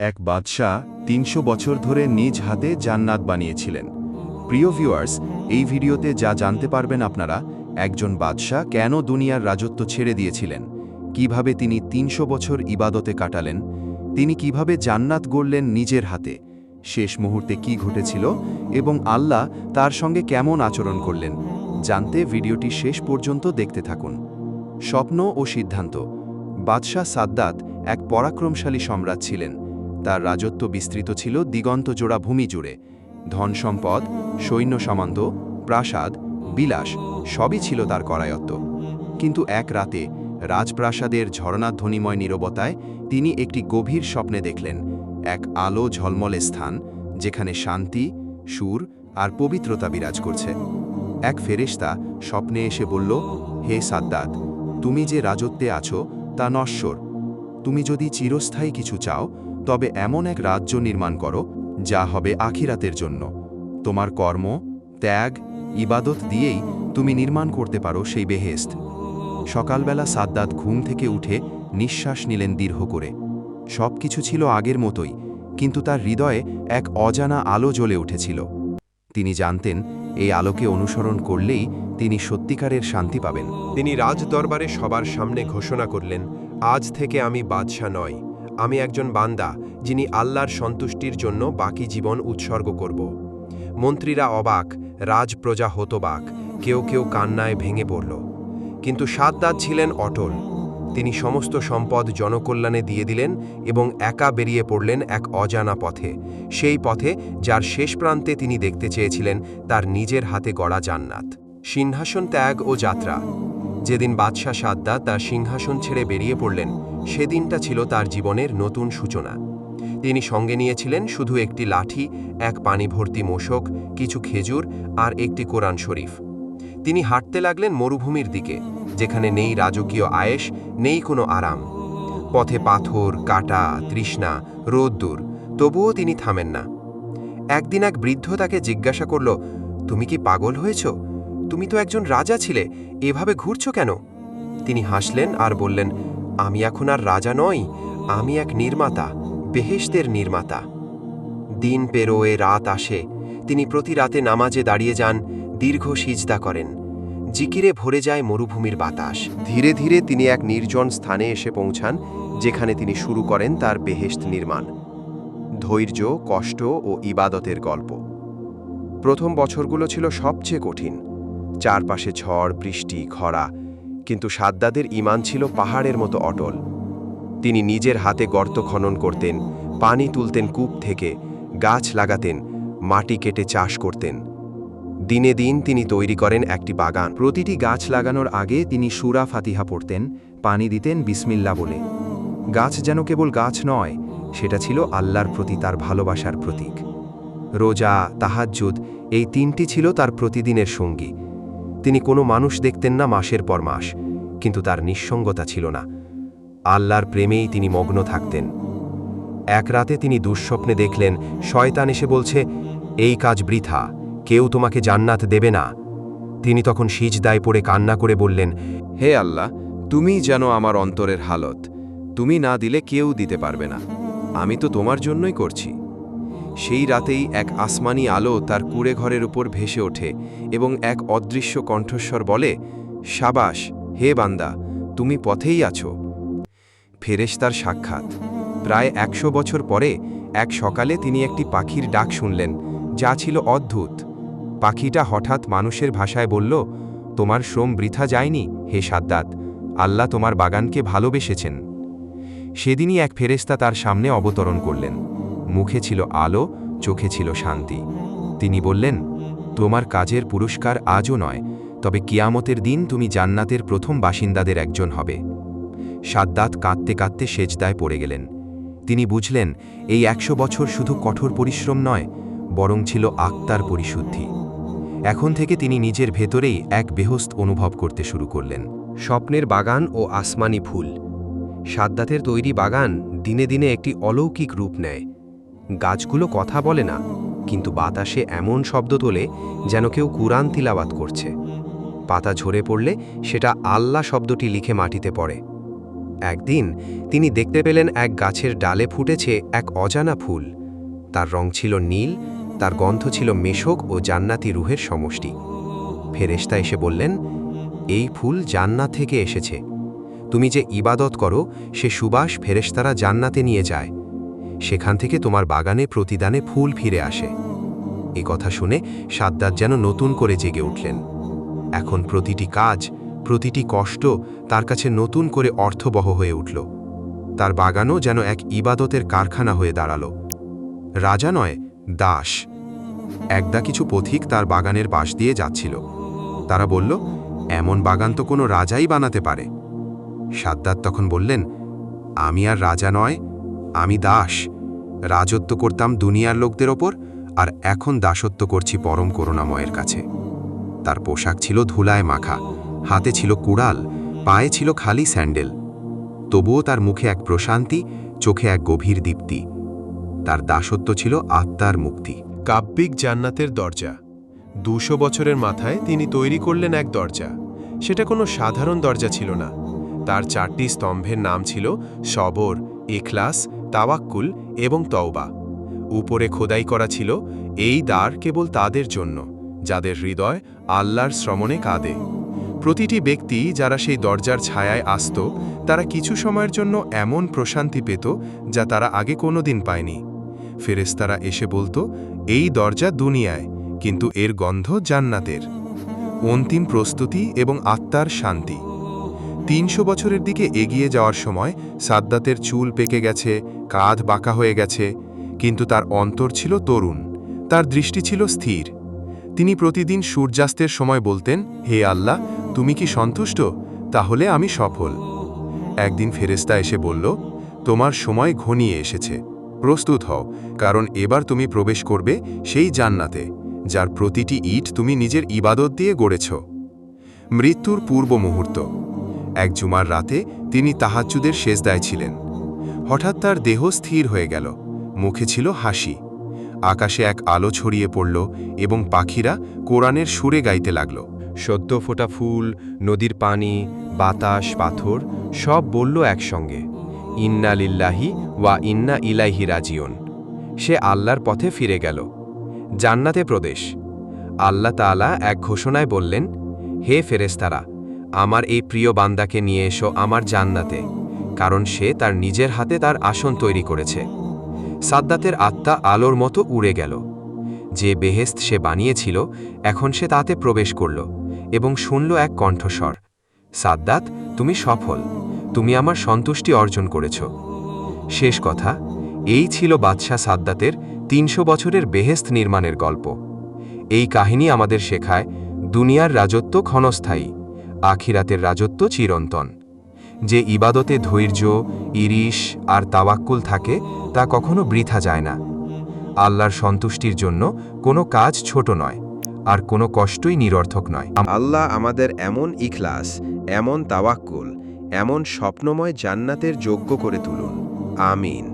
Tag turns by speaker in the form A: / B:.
A: এক বাদশাহ তিনশো বছর ধরে নিজ হাতে জান্নাত বানিয়েছিলেন। প্রিয় ভিউয়ার্স এই ভিডিওতে যা জানতে পারবেন আপনারা, একজন বাদশাহ কেন দুনিয়ার রাজত্ব ছেড়ে দিয়েছিলেন? কীভাবে তিনি তিনশো বছর ইবাদতে কাটালেন? তিনি কীভাবে জান্নাত গড়লেন নিজের হাতে? শেষ মুহূর্তে কি ঘটেছিল এবং আল্লাহ তার সঙ্গে কেমন আচরণ করলেন? জানতে ভিডিওটি শেষ পর্যন্ত দেখতে থাকুন। স্বপ্ন ও সিদ্ধান্ত। বাদশাহ সাদ্দাত এক পরাক্রমশালী সম্রাট ছিলেন। তার রাজত্ব বিস্তৃত ছিল দিগন্তজোড়া ভূমি জুড়ে। ধন সম্পদ, সৈন্য সামন্ত, প্রাসাদ, বিলাস, সবই ছিল তার করায়ত্ত। কিন্তু এক রাতে রাজপ্রাসাদের ঝরনাধ্বনিময় নীরবতায় তিনি একটি গভীর স্বপ্নে দেখলেন, এক আলো ঝলমলে স্থান, যেখানে শান্তি, সুর আর পবিত্রতা বিরাজ করছে। এক ফেরেশতা স্বপ্নে এসে বলল, হে সাদ্দাত, তুমি যে রাজত্বে আছো তা নশ্বর। তুমি যদি চিরস্থায়ী কিছু চাও তবে এমন এক রাজ্য নির্মাণ করো, যা হবে আখিরাতের জন্য। তোমার কর্ম, ত্যাগ, ইবাদত দিয়েই তুমি নির্মাণ করতে পারো সেই বেহেস্ত সকালবেলা সাদ্দাত ঘুম থেকে উঠে নিঃশ্বাস নিলেন দীর্ঘ করে। সব কিছু ছিল আগের মতোই, কিন্তু তার হৃদয়ে এক অজানা আলো জ্বলে উঠেছিল। তিনি জানতেন, এই আলোকে অনুসরণ করলেই তিনি সত্যিকারের শান্তি পাবেন।
B: তিনি রাজদরবারে সবার সামনে ঘোষণা করলেন, আজ থেকে আমি বাদশাহ নয় আমি একজন বান্দা, যিনি আল্লাহর সন্তুষ্টির জন্য বাকি জীবন উৎসর্গ করব। মন্ত্রীরা অবাক, রাজপ্রজা হতবাক, কেউ কেউ কান্নায় ভেঙে পড়ল। কিন্তু সাদ্দাত ছিলেন অটল। তিনি সমস্ত সম্পদ জনকল্যাণে দিয়ে দিলেন এবং একা বেরিয়ে পড়লেন এক অজানা পথে। সেই পথে যার শেষ প্রান্তে তিনি দেখতে চেয়েছিলেন, তার নিজের হাতে গড়া জান্নাত। সিংহাসন ত্যাগ ও যাত্রা। যেদিন বাদশাহ সাদ্দা তার সিংহাসন ছেড়ে বেরিয়ে পড়লেন, সেদিনটা ছিল তার জীবনের নতুন সূচনা। তিনি সঙ্গে নিয়েছিলেন শুধু একটি লাঠি, এক পানি ভর্তি মোশক, কিছু খেজুর আর একটি কোরআন শরীফ। তিনি হাঁটতে লাগলেন মরুভূমির দিকে, যেখানে নেই রাজকীয় আয়েস নেই কোনো আরাম। পথে পাথর, কাটা, তৃষ্ণা, রোদ্দুর, তবুও তিনি থামেন না। একদিন এক বৃদ্ধ তাকে জিজ্ঞাসা করল, তুমি কি পাগল হয়েছ? তুমি তো একজন রাজা ছিলে, এভাবে ঘুরছ কেন? তিনি হাসলেন আর বললেন, আমি এখন আর রাজা নই, আমি এক নির্মাতা বেহেশদের নির্মাতা। দিন পেরোয়ে, রাত আসে। তিনি প্রতি রাতে নামাজে দাঁড়িয়ে যান, দীর্ঘ সিজদা করেন। জিকিরে ভরে যায় মরুভূমির বাতাস। ধীরে ধীরে তিনি এক নির্জন স্থানে এসে পৌঁছান, যেখানে তিনি শুরু করেন তার বেহেশত নির্মাণ। ধৈর্য, কষ্ট ও ইবাদতের গল্প। প্রথম বছরগুলো ছিল সবচেয়ে কঠিন। চারপাশে ঝড়, বৃষ্টি, খরা, কিন্তু সাদ্দাদের ইমান ছিল পাহাড়ের মতো অটল। তিনি নিজের হাতে গর্ত খনন করতেন, পানি তুলতেন কূপ থেকে, গাছ লাগাতেন, মাটি কেটে চাষ করতেন। দিনে দিন তিনি তৈরি করেন একটি বাগান।
A: প্রতিটি গাছ লাগানোর আগে তিনি সুরা ফাতিহা পড়তেন, পানি দিতেন বিসমিল্লা বলে। গাছ যেন কেবল গাছ নয়, সেটা ছিল আল্লাহর প্রতি তার ভালোবাসার প্রতীক। রোজা, তাহাজ্জুদ, এই তিনটি ছিল তার প্রতিদিনের সঙ্গী। তিনি কোনো মানুষ দেখতেন না মাসের পর মাস, কিন্তু তার নিঃসঙ্গতা ছিল না। আল্লাহর প্রেমেই তিনি মগ্ন থাকতেন। এক রাতে তিনি দুঃস্বপ্নে দেখলেন, শয়তান এসে বলছে, এই কাজ বৃথা, কেউ তোমাকে জান্নাত দেবে না। তিনি তখন সিজদায় পড়ে কান্না করে বললেন, হে আল্লাহ, তুমি যেন আমার অন্তরের হালত, তুমি না দিলে কেউ দিতে পারবে না। আমি তো তোমার জন্যই করছি। সেই রাতেই এক আসমানি আলো তার কুড়ে ঘরের উপর ভেসে ওঠে এবং এক অদৃশ্য কণ্ঠস্বর বলে, সাবাস, হে বান্দা, তুমি পথেই আছো। ফেরেশতার সাক্ষাৎ। প্রায় একশো বছর পরে এক সকালে তিনি একটি পাখির ডাক শুনলেন, যা ছিল অদ্ভুত। পাখিটা হঠাৎ মানুষের ভাষায় বলল, তোমার শ্রম বৃথা যায়নি, হে সাদ্দাত, আল্লাহ তোমার বাগানকে ভালোবেসেছেন। সেদিনই এক ফেরেস্তা তার সামনে অবতরণ করলেন। মুখে ছিল আলো, চোখে ছিল শান্তি। তিনি বললেন, তোমার কাজের পুরস্কার আজও নয়, তবে কিয়ামতের দিন তুমি জান্নাতের প্রথম বাসিন্দাদের একজন হবে। সাদ্দাত কাঁদতে কাঁদতে সেজদায় পড়ে গেলেন। তিনি বুঝলেন, এই একশো বছর শুধু কঠোর পরিশ্রম নয়, বরং ছিল আত্মার পরিশুদ্ধি। এখন থেকে তিনি নিজের ভেতরেই এক বেহস্ত অনুভব করতে শুরু করলেন।
B: স্বপ্নের বাগান ও আসমানি ফুল। সাদ্দাতের তৈরি বাগান দিনে দিনে একটি অলৌকিক রূপ নেয়। গাছগুলো কথা বলে না, কিন্তু বাতাসে এমন শব্দ তোলে যেন কেউ কুরআন তিলাবাত করছে। পাতা ঝরে পড়লে সেটা আল্লাহ শব্দটি লিখে মাটিতে পড়ে। একদিন তিনি দেখতে পেলেন এক গাছের ডালে ফুটেছে এক অজানা ফুল। তার রং ছিল নীল, তার গন্ধ ছিল মেশক ও জান্নাতি রুহের সমষ্টি। ফেরেশতা এসে বললেন, এই ফুল জান্নাত থেকে এসেছে। তুমি যে ইবাদত করো, সে সুবাস ফেরেশতারা জান্নাতে নিয়ে যায়। সেখান থেকে তোমার বাগানে প্রতিদানে ফুল ফিরে আসে। এ কথা শুনে সাদ্দার যেন নতুন করে জেগে উঠলেন। এখন প্রতিটি কাজ, প্রতিটি কষ্ট তার কাছে নতুন করে অর্থবহ হয়ে উঠল। তার বাগানও যেন এক ইবাদতের কারখানা হয়ে দাঁড়াল। রাজা নয়, দাস। একদা কিছু পথিক তার বাগানের পাশ দিয়ে যাচ্ছিল। তারা বলল, এমন বাগান তো কোনো রাজাই বানাতে পারে। সাদ্দার তখন বললেন, আমি আর রাজা নয় আমি দাস। রাজত্ব করতাম দুনিয়ার লোকদের ওপর, আর এখন দাসত্ব করছি পরম করুণাময়ের কাছে। তার পোশাক ছিল ধুলায় মাখা, হাতে ছিল কুড়াল, পায়ে ছিল খালি স্যান্ডেল। তবুও তার মুখে এক প্রশান্তি, চোখে এক গভীর দীপ্তি। তার দাসত্ব ছিল আত্মার মুক্তি।
C: কাব্যিক জান্নাতের দরজা। দুশো বছরের মাথায় তিনি তৈরি করলেন এক দরজা। সেটা কোনো সাধারণ দরজা ছিল না। তার চারটি স্তম্ভের নাম ছিল সবর, এখলাস তাওয়াক্কুল এবং তওবা। উপরে খোদাই করা ছিল এই দ্বার কেবল তাদের জন্য, যাদের হৃদয় আল্লাহর শ্রমণে কাঁদে। প্রতিটি ব্যক্তি যারা সেই দরজার ছায়ায় আসত, তারা কিছু সময়ের জন্য এমন প্রশান্তি পেত যা তারা আগে কোনোদিন পায়নি। ফেরেস্তারা এসে বলতো, এই দরজা দুনিয়ায়, কিন্তু এর গন্ধ জান্নাতের। অন্তিম প্রস্তুতি এবং আত্মার শান্তি। তিনশো বছরের দিকে এগিয়ে যাওয়ার সময় সাদ্দাতের চুল পেকে গেছে কাঁধ বাঁকা হয়ে গেছে, কিন্তু তার অন্তর ছিল তরুণ, তার দৃষ্টি ছিল স্থির। তিনি প্রতিদিন সূর্যাস্তের সময় বলতেন, হে আল্লাহ, তুমি কি সন্তুষ্ট? তাহলে আমি সফল। একদিন ফেরেস্তা এসে বলল, তোমার সময় ঘনিয়ে এসেছে। প্রস্তুত হও, কারণ এবার তুমি প্রবেশ করবে সেই জান্নাতে, যার প্রতিটি ইট তুমি নিজের ইবাদত দিয়ে গড়েছ। মৃত্যুর পূর্ব মুহূর্ত। এক জুমার রাতে তিনি তাহাজ্জুদের শেষদায় ছিলেন। হঠাৎ তার দেহ স্থির হয়ে গেল। মুখে ছিল হাসি। আকাশে এক আলো ছড়িয়ে পড়ল এবং পাখিরা কোরআনের সুরে গাইতে লাগল।
B: সদ্য ফোটা ফুল, নদীর পানি, বাতাস, পাথর সব বলল একসঙ্গে, ইন্না লিল্লাহি ওয়া ইন্না ইলাইহি রাজিউন। সে আল্লাহর পথে ফিরে গেল। জান্নাতে প্রদেশ আল্লাহ তাআলা এক ঘোষণায় বললেন, হে ফেরেস্তারা আমার এই প্রিয় বান্দাকে নিয়ে এসো আমার জান্নাতে। কারণ সে তার নিজের হাতে তার আসন তৈরি করেছে। সাদ্দাতের আত্মা আলোর মতো উড়ে গেল। যে বেহেস্ত সে বানিয়েছিল, এখন সে তাতে প্রবেশ করল এবং শুনল এক কণ্ঠস্বর, সাদ্দাত, তুমি সফল, তুমি আমার সন্তুষ্টি অর্জন করেছ। শেষ কথা, এই ছিল বাদশাহ সাদ্দাতের তিনশো বছরের বেহেস্ত নির্মাণের গল্প। এই কাহিনী আমাদের শেখায় দুনিয়ার রাজত্ব ক্ষণস্থায়ী, আখিরাতের রাজত্ব চিরন্তন। যে ইবাদতে ধৈর্য, ইরিশ আর তাওয়াক্কুল থাকে, তা কখনো বৃথা যায় না। আল্লাহর সন্তুষ্টির জন্য কোনো কাজ ছোট নয়, আর কোনো কষ্টই নিরর্থক নয়।
D: আল্লাহ আমাদের এমন ইখলাস, এমন তাওয়াক্কুল, এমন স্বপ্নময় জান্নাতের যোগ্য করে তুলুন। আমিন।